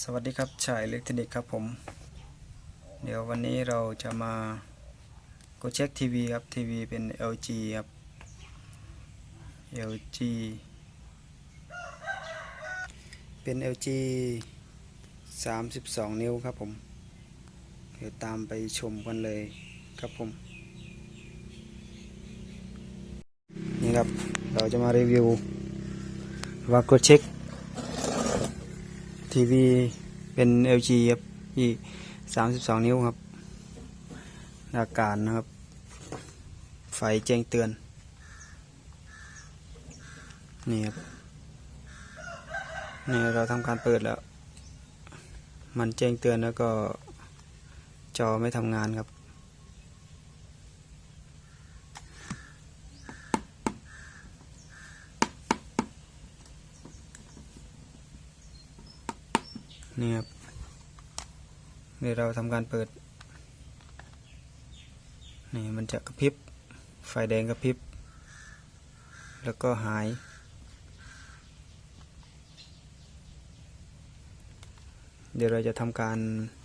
สวัสดีครับชายอิเล็กทรอนิกส์ครับผม เดี๋ยววันนี้เราจะมาก็เช็คทีวีครับทีวีเป็น LG ครับ LG เป็น LG 32 นิ้วครับผม เดี๋ยวตามไปชมกันเลยครับผม นี่ครับ เราจะมารีวิวว่าโกเช็ค ทีวีเป็น LG ครับที่32 นิ้วครับอาการนะครับ ไฟแจ้งเตือน นี่ครับนี่เราทำการเปิดแล้ว มันแจ้งเตือนแล้วก็จอไม่ทำงานครับ นี่ครับเดี๋ยวเราทำการเปิด นี่มันจะกระพริบ ไฟแดงกระพริบ แล้วก็หาย เดี๋ยวเราจะทำการ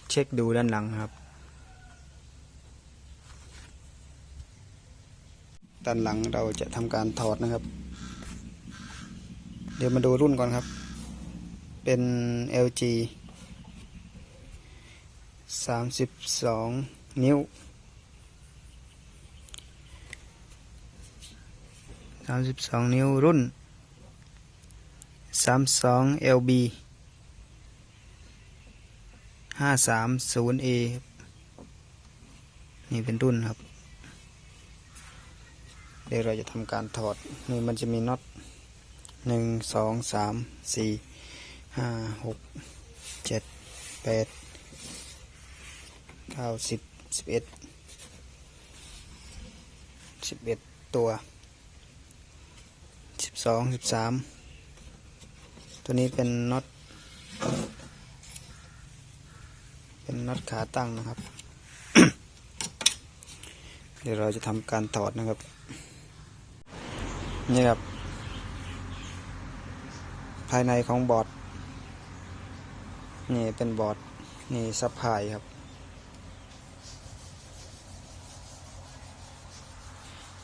เช็คดูด้านหลังครับ ด้านหลังเราจะทำการถอดนะครับ เดี๋ยวมาดูรุ่นก่อนครับ เป็น LG 32 นิ้ว 32 นิ้วรุ่น 32 LB 530A นี่เป็นรุ่นครับ เดี๋ยวเราจะทำการถอด นี่มันจะมีน็อตหนึ่งสองสามสี่ ห้าหกเจ็ดแปดเก้าสิบสิบเอ็ดสิบเอ็ดตัวสิบสองสิบสามตัวนี้เป็นน็อตเป็นน็อตขาตั้งนะครับ เดี๋ยวเราจะทำการถอดนะครับ นี่ครับ ภายในของบอร์ด นี่เป็นบอร์ดนี่ซับพายครับ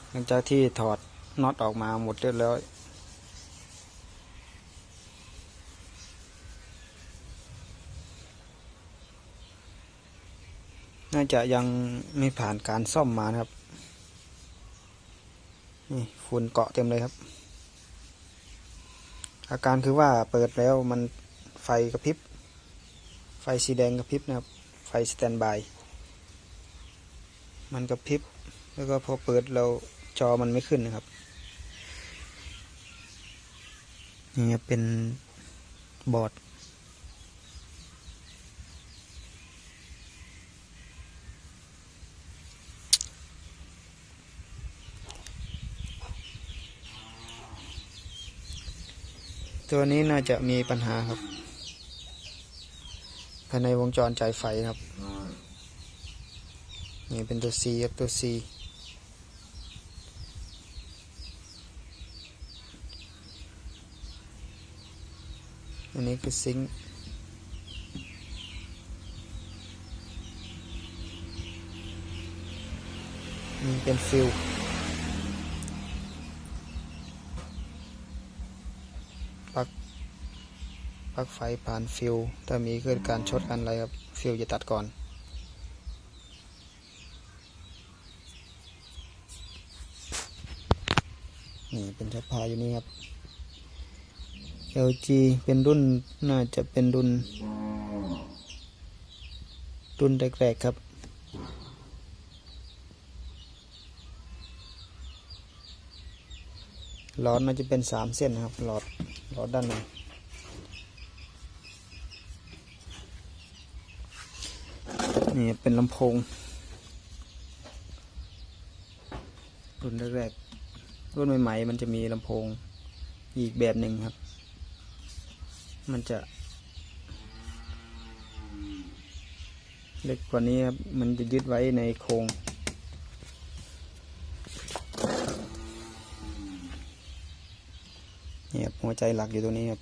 หลังจากที่ถอดน็อตออกมาหมดเรียบร้อยน่าจะยังไม่ผ่านการซ่อมมานะครับ นี่ฝุ่นเกาะเต็มเลยครับ อาการคือว่าเปิดแล้วมันไฟกระพริบ ไฟสีแดงกระพริบนะครับ ไฟสแตนบาย มันกระพริบ แล้วก็พอเปิดเราจอมันไม่ขึ้นนะครับ นี่ครับเป็นบอร์ดตัวนี้น่าจะมีปัญหาครับ ภายในวงจรจ่ายไฟครับ นี่เป็นตัว C ครับตัว C อันนี้คือซิงค์นี่เป็นฟิลปลั๊ก ปลั๊กไฟผ่านฟิลถ้ามีเกิดการช็อตกันอะไรครับฟิลจะตัดก่อน นี่เป็นสภาอยู่นี่ครับ LG เป็นรุ่นน่าจะเป็นรุ่น รุ่นแรกๆครับหลอดมันจะเป็นสามเส้นนะครับหลอดหลอดด้านใน นี่เป็นลำโพงรุ่นแรกๆรุ่นใหม่ๆมันจะมีลำโพงอีกแบบหนึ่งครับ มันจะ เล็กกว่านี้ครับ มันจะยึดไว้ในโครงเนี่ยหัวใจหลักอยู่ตรงนี้ครับ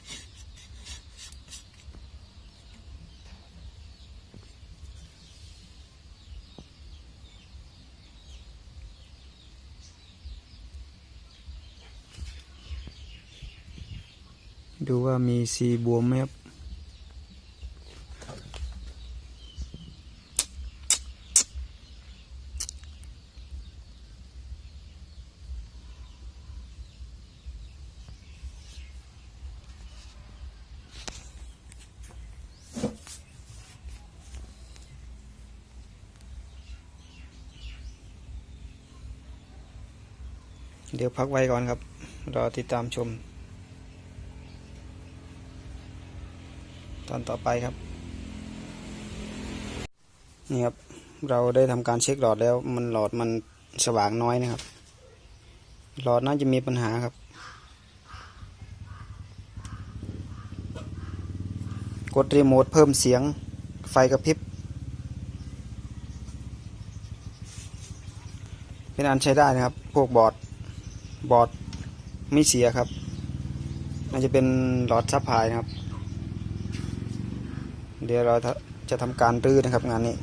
ดูว่ามีสีบวมไหมครับเดี๋ยวพักไว้ก่อนครับ รอติดตามชม ตอนต่อไปครับ นี่ครับ เราได้ทำการเช็คหลอดแล้ว มันหลอดมันสว่างน้อยนะครับ หลอดน่าจะมีปัญหาครับ กดรีโมทเพิ่มเสียงไฟกระพริบ เป็นอันใช้ได้นะครับ พวกบอร์ดบอร์ดไม่เสียครับ มันจะเป็นหลอดซับพลายนะครับ เดี๋ยวเราจะทำการรื้อนะครับงานนี้